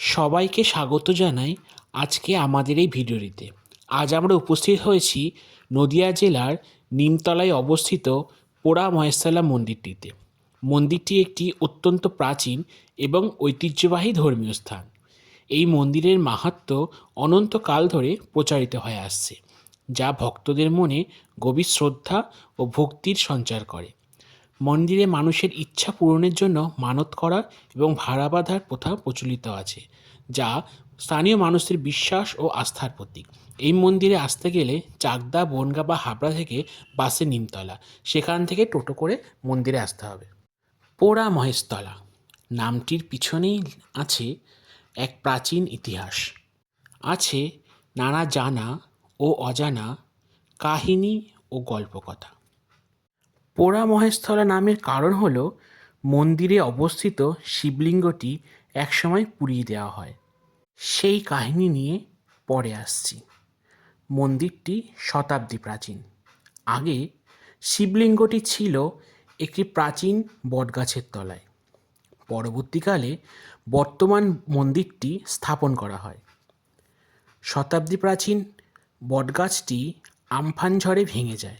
সবাইকে স্বাগত জানাই আজকে আমাদের এই ভিডিওটিতে। আজ আমরা উপস্থিত হয়েছি নদিয়া জেলার নিমতলায় অবস্থিত পোড়া মহেশতলা মন্দিরটিতে। মন্দিরটি একটি অত্যন্ত প্রাচীন এবং ঐতিহ্যবাহী ধর্মীয় স্থান। এই মন্দিরের মাহাত্ম্য অনন্তকাল ধরে প্রচারিত হয়ে আসছে, যা ভক্তদের মনে গভীর শ্রদ্ধা ও ভক্তির সঞ্চার করে। মন্দিরে মানুষের ইচ্ছা পূরণের জন্য মানত করা এবং ভাড়া বাঁধার প্রথা প্রচলিত আছে, যা স্থানীয় মানুষের বিশ্বাস ও আস্থার প্রতীক। এই মন্দিরে আসতে গেলে চাকদা, বনগা বা হাবড়া থেকে বাসে নিমতলা, সেখান থেকে টোটো করে মন্দিরে আসতে হবে। পোড়া মহেশতলা, নামটির পিছনেই আছে এক প্রাচীন ইতিহাস। আছে নানা জানা ও অজানা কাহিনী ও গল্পকথা। পোড়া মহেশতলা নামের কারণ হল মন্দিরে অবস্থিত শিবলিঙ্গটি একসময় পুড়িয়ে দেওয়া হয়। সেই কাহিনী নিয়ে পরে আসছি। মন্দিরটি শতাব্দী প্রাচীন। আগে শিবলিঙ্গটি ছিল একটি প্রাচীন বটগাছের তলায়। পরবর্তীকালে বর্তমান মন্দিরটি স্থাপন করা হয়। শতাব্দী প্রাচীন বটগাছটি আমফান ঝড়ে ভেঙে যায়।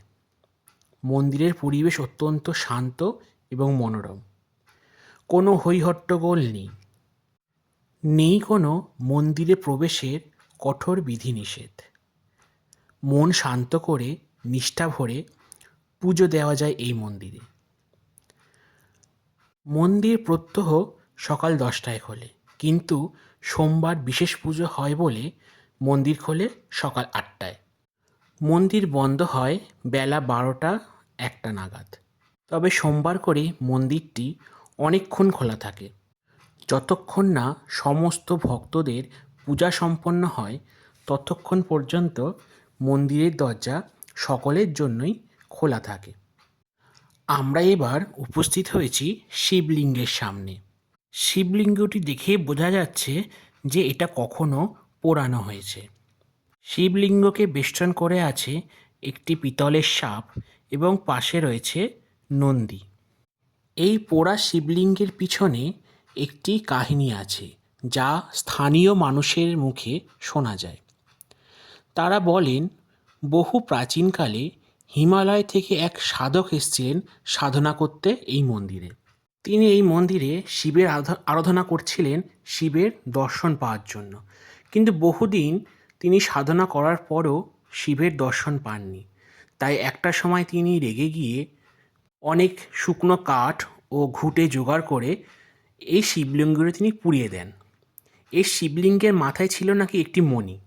মন্দিরের পরিবেশ অত্যন্ত শান্ত এবং মনোরম। কোনো হৈহট্টগোল নেই। নেই কোনো মন্দিরে প্রবেশের কঠোর বিধিনিষেধ। মন শান্ত করে নিষ্ঠা ভরে পুজো দেওয়া যায় এই মন্দিরে। মন্দির প্রত্যহ সকাল দশটায় খোলে, কিন্তু সোমবার বিশেষ পুজো হয় বলে মন্দির খোলে সকাল আটটায়। মন্দির বন্ধ হয় বেলা বারোটা একটা নাগাদ। তবে সোমবার করে মন্দিরটি অনেকক্ষণ খোলা থাকে। যতক্ষণ না সমস্ত ভক্তদের পূজা সম্পন্ন হয়, ততক্ষণ পর্যন্ত মন্দিরের দরজা সকলের জন্যই খোলা থাকে। আমরা এবার উপস্থিত হয়েছি শিবলিঙ্গের সামনে। শিবলিঙ্গটি দেখে বোঝা যাচ্ছে যে এটা কখনো পোড়ানো হয়েছে। শিবলিঙ্গকে বেষ্টন করে আছে একটি পিতলের সাপ এবং পাশে রয়েছে নন্দী। এই পোড়া শিবলিঙ্গের পিছনে একটি কাহিনী আছে যা স্থানীয় মানুষের মুখে শোনা যায়। তারা বলেন, বহু প্রাচীনকালে হিমালয় থেকে এক সাধক এসেছিলেন সাধনা করতে এই মন্দিরে। তিনি এই মন্দিরে শিবের আরাধনা করছিলেন শিবের দর্শন পাওয়ার জন্য। কিন্তু বহুদিন তিনি সাধনা করার পরও শিবের দর্শন পাননি। তাই একটা সময় তিনি রেগে গিয়ে অনেক শুকনো কাঠ ও ঘুঁটে জোগাড় করে এই শিবলিঙ্গটি তিনি পুড়িয়ে দেন। এই শিবলিঙ্গের মাথায় ছিল নাকি একটি মণি।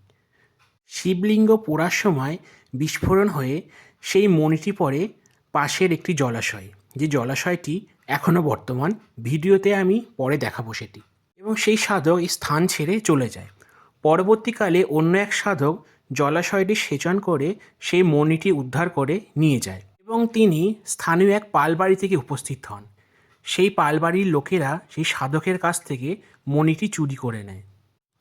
শিবলিঙ্গ পোড়ার সময় বিস্ফোরণ হয়ে সেই মণিটি পড়ে পাশের একটি জলাশয়, যে জলাশয়টি এখনও বর্তমান। ভিডিওতে আমি পরে দেখাবো সেটি। এবং সেই সাধক এই স্থান ছেড়ে চলে যায়। পরবর্তীকালে অন্য এক সাধক জলাশয়টি সেচন করে সেই মণিটি উদ্ধার করে নিয়ে যায় এবং তিনি স্থানীয় এক পালবাড়ি থেকে উপস্থিত হন। সেই পালবাড়ির লোকেরা সেই সাধকের কাছ থেকে মণিটি চুরি করে নেয়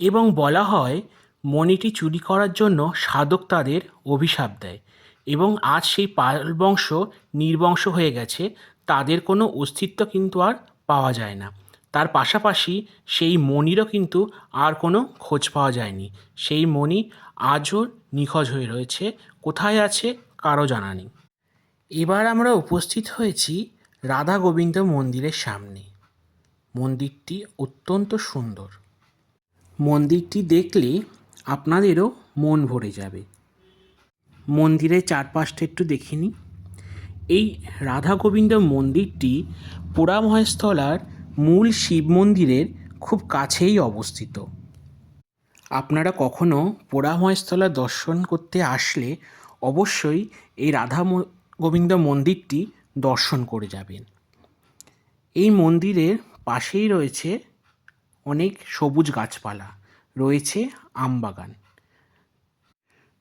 এবং বলা হয়, মণিটি চুরি করার জন্য সাধক তাদের অভিশাপ দেয় এবং আজ সেই পাল বংশ নির্বংশ হয়ে গেছে, তাদের কোনো অস্তিত্ব কিন্তু আর পাওয়া যায় না। তার পাশাপাশি সেই মণিরও কিন্তু আর কোনো খোঁজ পাওয়া যায়নি। সেই মণি আজও নিখোঁজ হয়ে রয়েছে। কোথায় আছে কারও জানা নেই। এবার আমরা উপস্থিত হয়েছি রাধা গোবিন্দ মন্দিরের সামনে। মন্দিরটি অত্যন্ত সুন্দর। মন্দিরটি দেখলে আপনাদেরও মন ভরে যাবে। মন্দিরের চারপাশটা একটু দেখে নিই এই রাধা গোবিন্দ মন্দিরটি পোড়া মহেশতলার মূল শিব মন্দিরের খুব কাছেই অবস্থিত। আপনারা কখনো পোড়া মহেশতলা দর্শন করতে আসলে অবশ্যই এই রাধা গোবিন্দ মন্দিরটি দর্শন করে যাবেন। এই মন্দিরের পাশেই রয়েছে অনেক সবুজ গাছপালা, রয়েছে আমবাগান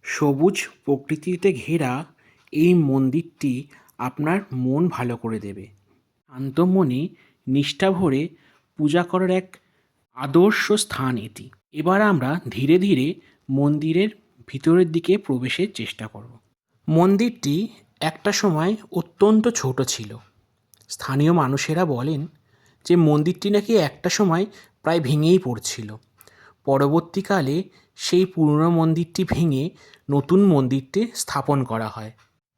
সবুজ প্রকৃতিতে ঘেরা এই মন্দিরটি আপনার মন ভালো করে দেবে। শান্ত মনে নিষ্ঠা ভরে পূজা করার এক আদর্শ স্থান এটি। এবার আমরা ধীরে ধীরে মন্দিরের ভিতরের দিকে প্রবেশের চেষ্টা করব। মন্দিরটি একটা সময় অত্যন্ত ছোট ছিল। স্থানীয় মানুষেরা বলেন যে মন্দিরটি নাকি একটা সময় প্রায় ভেঙেই পড়ছিল। পরবর্তীকালে সেই পুরনো মন্দিরটি ভেঙে নতুন মন্দিরটি স্থাপন করা হয়।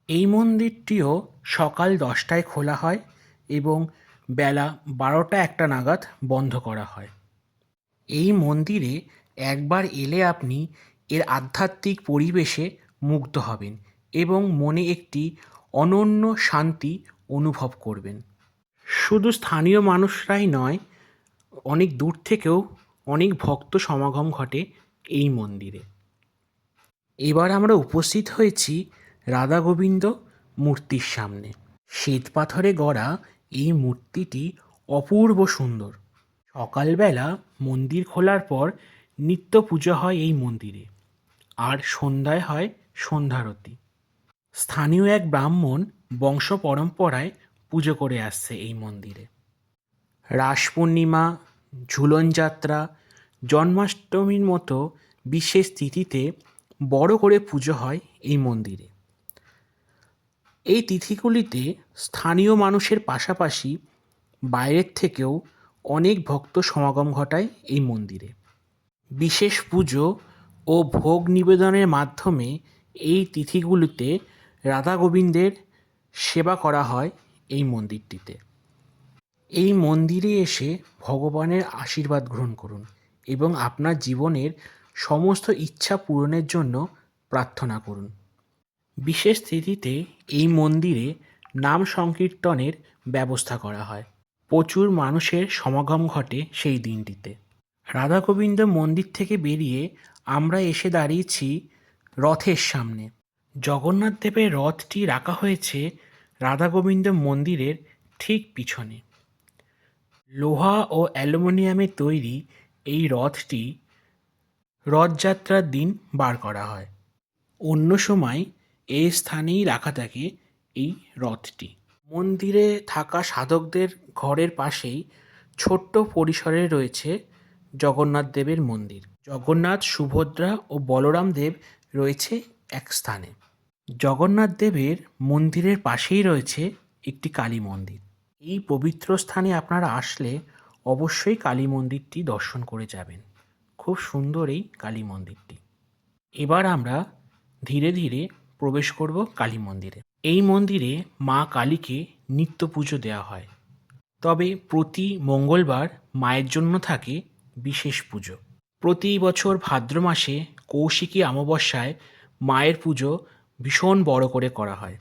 এই মন্দিরটিও সকাল দশটায় খোলা হয় এবং বেলা বারোটা একটা নাগাদ বন্ধ করা হয়। এই মন্দিরে একবার এলে আপনি এর আধ্যাত্মিক পরিবেশে মুগ্ধ হবেন এবং মনে একটি অনন্য শান্তি অনুভব করবেন। শুধু স্থানীয় মানুষরাই নয়, অনেক দূর থেকেও অনেক ভক্ত সমাগম ঘটে এই মন্দিরে। এবার আমরা উপস্থিত হয়েছি রাধা গোবিন্দ মূর্তির সামনে। শ্বেত পাথরে গড়া এই মূর্তিটি অপূর্ব সুন্দর। সকালবেলা মন্দির খোলার পর নিত্য পুজো হয় এই মন্দিরে, আর সন্ধ্যায় হয় সন্ধ্যারতি। স্থানীয় এক ব্রাহ্মণ বংশ পরম্পরায় পুজো করে আসছে এই মন্দিরে। রাস পূর্ণিমা, ঝুলন যাত্রা, জন্মাষ্টমীর মতো বিশেষ তিথিতে বড় করে পুজো হয় এই মন্দিরে। এই তিথিগুলিতে স্থানীয় মানুষের পাশাপাশি বাইরের থেকেও অনেক ভক্ত সমাগম ঘটায় এই মন্দিরে। বিশেষ পুজো ও ভোগ নিবেদনের মাধ্যমে এই তিথিগুলিতে রাধা গোবিন্দের সেবা করা হয় এই মন্দিরটিতে। এই মন্দিরে এসে ভগবানের আশীর্বাদ গ্রহণ করুন এবং আপনার জীবনের সমস্ত ইচ্ছা পূরণের জন্য প্রার্থনা করুন। বিশেষ তিথিতে এই মন্দিরে নাম সংকীর্তনের ব্যবস্থা করা হয়। প্রচুর মানুষের সমাগম ঘটে সেই দিনটিতে। রাধা গোবিন্দ মন্দির থেকে বেরিয়ে আমরা এসে দাঁড়িয়েছি রথের সামনে। জগন্নাথ দেবের রথটি রাখা হয়েছে রাধা গোবিন্দ মন্দিরের ঠিক পিছনে। লোহা ও অ্যালুমিনিয়ামে তৈরি এই রথটি রথযাত্রার দিন বার করা হয়। অন্য সময় এই স্থানেই রাখা থাকে এই রথটি। মন্দিরে থাকা সাধকদের ঘরের পাশেই ছোট্ট পরিসরে রয়েছে জগন্নাথ দেবের মন্দির। জগন্নাথ, সুভদ্রা ও বলরাম দেব রয়েছে এক স্থানে। জগন্নাথ দেবের মন্দিরের পাশেই রয়েছে একটি কালী মন্দির। এই পবিত্র স্থানে আপনারা আসলে অবশ্যই কালী মন্দিরটি দর্শন করে যাবেন। খুব সুন্দর এই কালী মন্দিরটি। এবার আমরা ধীরে ধীরে প্রবেশ করব কালী মন্দিরে। এই মন্দিরে মা কালীকে নিত্য পুজো দেওয়া হয়। তবে প্রতি মঙ্গলবার মায়ের জন্য থাকে বিশেষ পুজো। প্রতি বছর ভাদ্র মাসে কৌশিকী অমাবস্যায় মায়ের পুজো ভীষণ বড় করে করা হয়।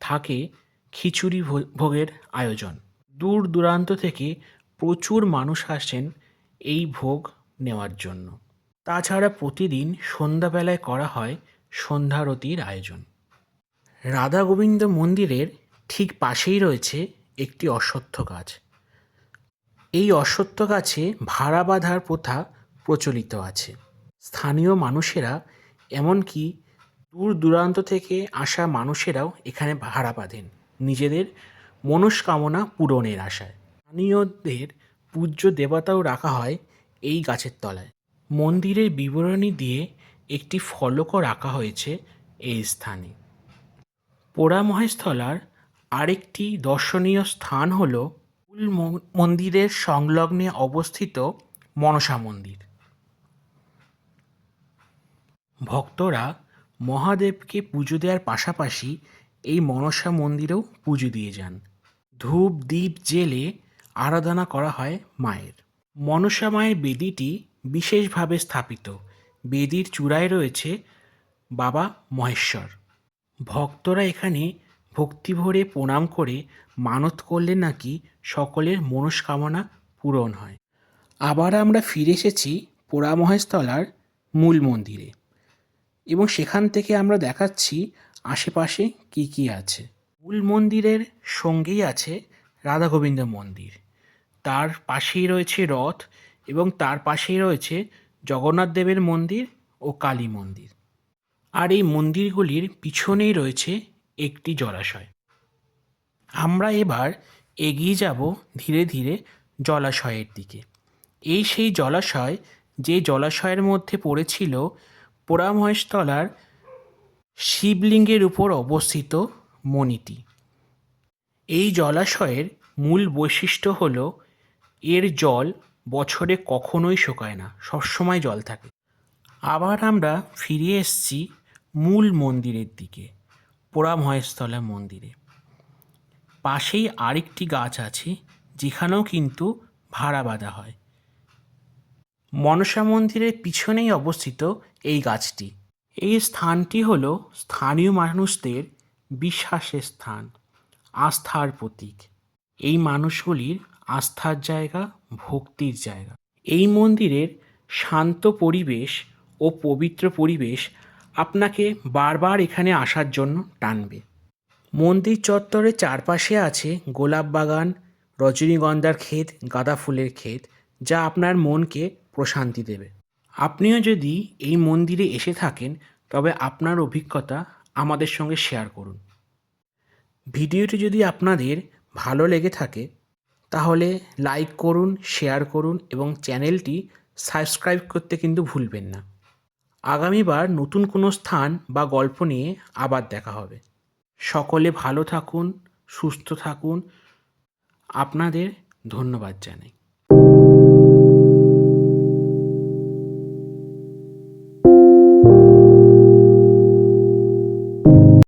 থাকে খিচুড়ি ভোগের আয়োজন। দূর দূরান্ত থেকে প্রচুর মানুষ আসেন এই ভোগ নেওয়ার জন্য। তাছাড়া প্রতিদিন সন্ধ্যাবেলায় করা হয় সন্ধ্যারতির আয়োজন। রাধা গোবিন্দ মন্দিরের ঠিক পাশেই রয়েছে একটি অশ্বত্থ গাছ। এই অশ্বত্থ গাছে ভাড়া বাঁধার প্রথা প্রচলিত আছে। স্থানীয় মানুষেরা, এমনকি দূর দূরান্ত থেকে আসা মানুষেরাও এখানে ভাড়া বাঁধেন। নিজেদের মনস্কামনা পূরণের আশায়। স্থানীয়দের পূজ্য দেবতাও রাখা হয় এই গাছের তলায়। মন্দিরের বিবরণী দিয়ে একটি ফলকও রাখা হয়েছে এই স্থানে। পোড়া মহেশতলার আরেকটি দর্শনীয় স্থান হল মূল মন্দিরের সংলগ্নে অবস্থিত মনসা মন্দির। ভক্তরা মহাদেবকে পুজো দেওয়ার পাশাপাশি এই মনসা মন্দিরেও পুজো দিয়ে যান। ধূপ দ্বীপ জেলে আরাধনা করা হয় মায়ের। মনসা মায়ের বেদিটি বিশেষভাবে স্থাপিত। বেদির চূড়ায় রয়েছে বাবা মহেশ্বর। ভক্তরা এখানে ভক্তিভরে প্রণাম করে মানত করলে নাকি সকলের মনস্কামনা পূরণ হয়। আবার আমরা ফিরে এসেছি পোড়ামহেশতলার মূল মন্দিরে এবং সেখান থেকে আমরা দেখাচ্ছি আশেপাশে কি কি আছে। মূল মন্দিরের সঙ্গেই আছে রাধা গোবিন্দ মন্দির। তার পাশেই রয়েছে রথ এবং তার পাশেই রয়েছে জগন্নাথ দেবের মন্দির ও কালী মন্দির। আর এই মন্দিরগুলির পিছনেই রয়েছে একটি জলাশয়। আমরা এবার এগিয়ে যাব ধীরে ধীরে জলাশয়ের দিকে। এই সেই জলাশয় যে জলাশয়ের মধ্যে পড়েছিল পোড়ামহেশতলার শিবলিঙ্গের উপর অবস্থিত মণিটি। এই জলাশয়ের মূল বৈশিষ্ট্য হল এর জল বছরে কখনোই শোকায় না, সবসময় জল থাকে। আবার আমরা ফিরে এসেছি মূল মন্দিরের দিকে, পোড়া মহেশতলা মন্দিরে। পাশেই আরেকটি গাছ আছে, যেখানেও কিন্তু ভাড়া বাঁধা হয়। মনসা মন্দিরের পিছনেই অবস্থিত এই গাছটি। এই স্থানটি হল স্থানীয় মানুষদের বিশ্বাসের স্থান, আস্থার প্রতীক। এই মানুষগুলির আস্থার জায়গা, ভক্তির জায়গা। এই মন্দিরের শান্ত পরিবেশ ও পবিত্র পরিবেশ আপনাকে বারবার এখানে আসার জন্য টানবে। মন্দির চত্বরের চারপাশে আছে গোলাপ বাগান, রজনীগন্ধার ক্ষেত, গাঁদা ফুলের ক্ষেত, যা আপনার মনকে প্রশান্তি দেবে। আপনিও যদি এই মন্দিরে এসে থাকেন, তবে আপনার অভিজ্ঞতা আমাদের সঙ্গে শেয়ার করুন। ভিডিওটি যদি আপনাদের ভালো লেগে থাকে তাহলে লাইক করুন শেয়ার করুন এবং চ্যানেলটি সাবস্ক্রাইব করতে কিন্তু ভুলবেন না। আগামীবার নতুন কোনো স্থান বা গল্প নিয়ে আবার দেখা হবে। সকলে ভালো থাকুন, সুস্থ থাকুন। আপনাদের ধন্যবাদ জানাই।